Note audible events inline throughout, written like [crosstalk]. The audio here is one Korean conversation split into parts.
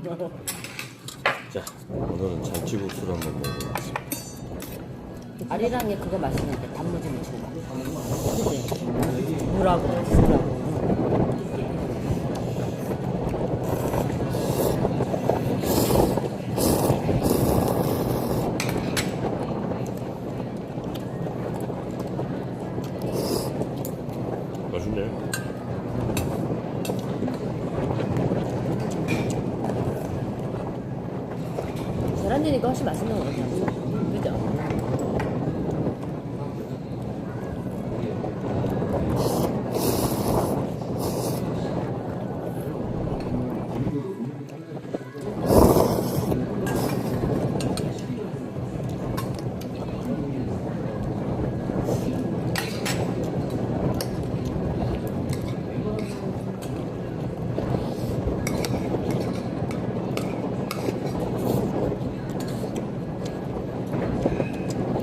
[laughs] 자, 오늘은 잔치국수를 한번 먹어보겠습니다. 아리랑에 그거 맛있는데 단무지 묻힌 거. 그지? 물하고 물하고. 맛있네. 계란전이가 훨씬 맛있는 거 같아. 그죠?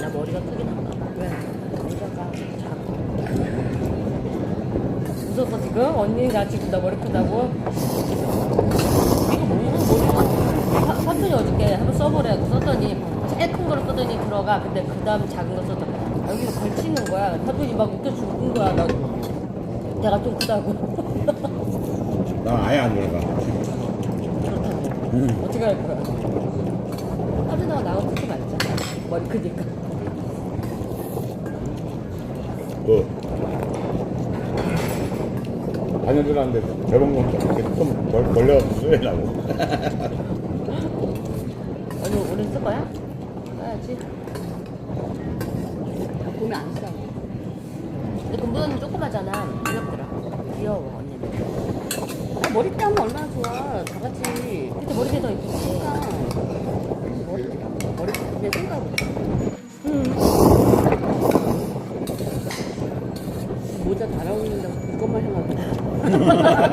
나 머리가 크긴 한가 봐. 왜? 모자가 작고. 웃었어 지금? 언니가 지금 나 머리 크다고? 이거 뭐야? 머리가 삼촌이 어저께 한번 써보래고 썼더니 제일 큰 거를 쓰더니 들어가. 근데 그 다음 작은 거 써도 여기서 걸치는 거야. 삼촌이 막 웃겨 죽은 거야. 나 내가 좀 크다고. 나 아예 안 들어가. 그렇다고. 어떻게 할 거야? 삼촌하고 나하고 크지 말자. 머리 크니까. 그 반년들한테 배봉공 좀 걸려 쓰려고. 언니 오늘 쓸 거야? 써야지. 보면 안 써. 근데 금부는 조그마잖아. 귀엽더라. 귀여워 언니는. 아, 머리 감면 얼마나 좋아. 다 같이. 근데 머리가 더 이쁘지. 머리, 머리 내 생각으로. 모자 달아오는다고 그것만 해가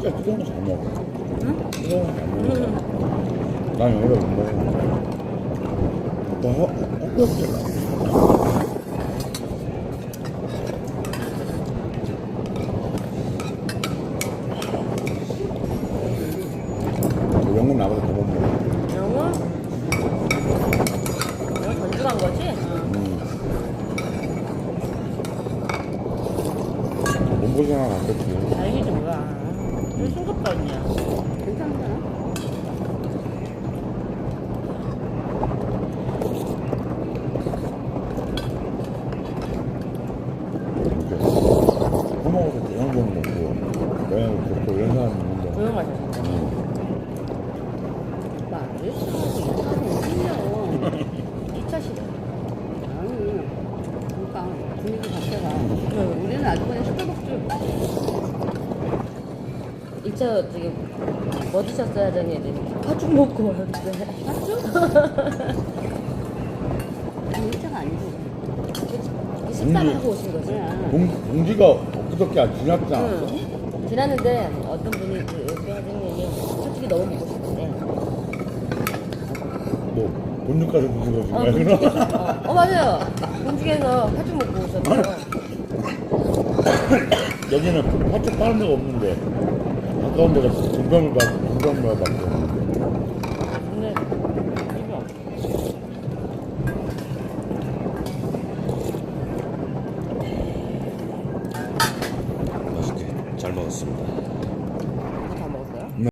진짜 뜨거운 거잘 먹어. 뜨거운 거잘 먹어. 난 오늘 못 먹어. 너 헛, 헛구역질 영국 나보다 더못 먹어. 영어? 거지? 음. 갔겠지. 다행이지 뭐야. 왜 언니야. 이런 사람 있는데. 음. 나 레스토랑에서 2차는 어딨냐. 2차 시대. 아니, 그러니까 분위기 자체가. 우리는 아주 그냥 시끌벅적. 2차 저기 뭐 드셨어요 애들이 파죽 먹고 왔는데. 아니, 1차가 [laughs] 아니고. 식사를 하고 오신 거지? 동, 동지가 엊그저께 안 지났지 않았어? 응. 지났는데 어떤 분이 그 사장님이 솔직히 너무 먹고 싶은데 뭐 본죽가서 무슨 거지? 어, 왜 본죽에서, 그러? 어, 어 맞아요 본죽에서 파죽 먹고 오셨어요 여기는 팥죽 파는 데가 없는데 가까운 데가 공감을 받고 공감을 맛있게 잘 먹었습니다.